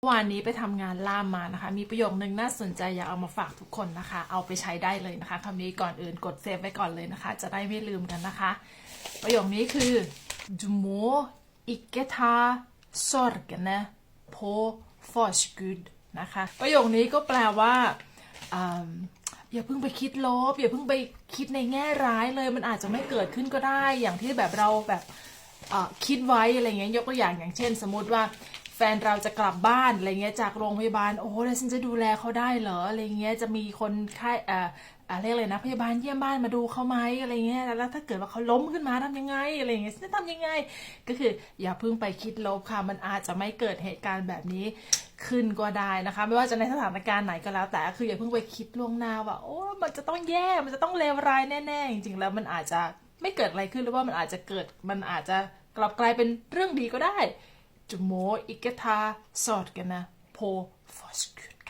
เมื่อวานนี้ไปทำงานล่ามมานะคะ มีประโยคนึงน่าสนใจอยากเอามาฝากทุกคนนะคะ เอาไปใช้ได้เลยนะคะคำนี้ก่อนอื่นกดเซฟไว้ก่อนเลยนะคะ จะได้ไม่ลืมกันนะคะ ประโยคนี้คือ du må ikke ta sorgene på forskud นะคะ ประโยคนี้ก็แปลว่าอย่าเพิ่งไปคิดลบ อย่าเพิ่งไปคิดในแง่ร้ายเลย มันอาจจะไม่เกิดขึ้นก็ได้ อย่างที่แบบเราแบบคิดไว้อะไรเงี้ยยกตัวอย่างอย่างเช่น สมมติว่า แฟนเราจะกลับบ้านอะไรเงี้ยจากโรงพยาบาลโอ้แล้วฉันจะดูแลเขาได้เหรออะไรเงี้ยจะมีคนไข้เอ่ออะไรยกเลยนะพยาบาลเยี่ยมบ้านมาดูเขาไหมอะไรเงี้ยแล้วถ้าเกิดว่าเขาล้มขึ้นมาทำยังไงอะไรเงี้ยฉันจะทำยังไง ก็คืออย่าเพิ่งไปคิดลบค่ะมันอาจจะไม่เกิดเหตุการณ์แบบนี้ขึ้นก็ได้นะคะ ไม่ว่าจะในสถานการณ์ไหนก็แล้ว แต่คืออย่าเพิ่งไปคิดล่วงหน้าว่าโอ้มันจะต้องแย่มันจะต้องเลวร้ายแน่ๆจริงๆแล้วมันอาจจะไม่เกิดอะไรขึ้นหรือว่ามันอาจจะเกิดมันอาจจะกลับกลายเป็นเรื่องดีก็ได้ Du må ikke ta sorgene på forskudd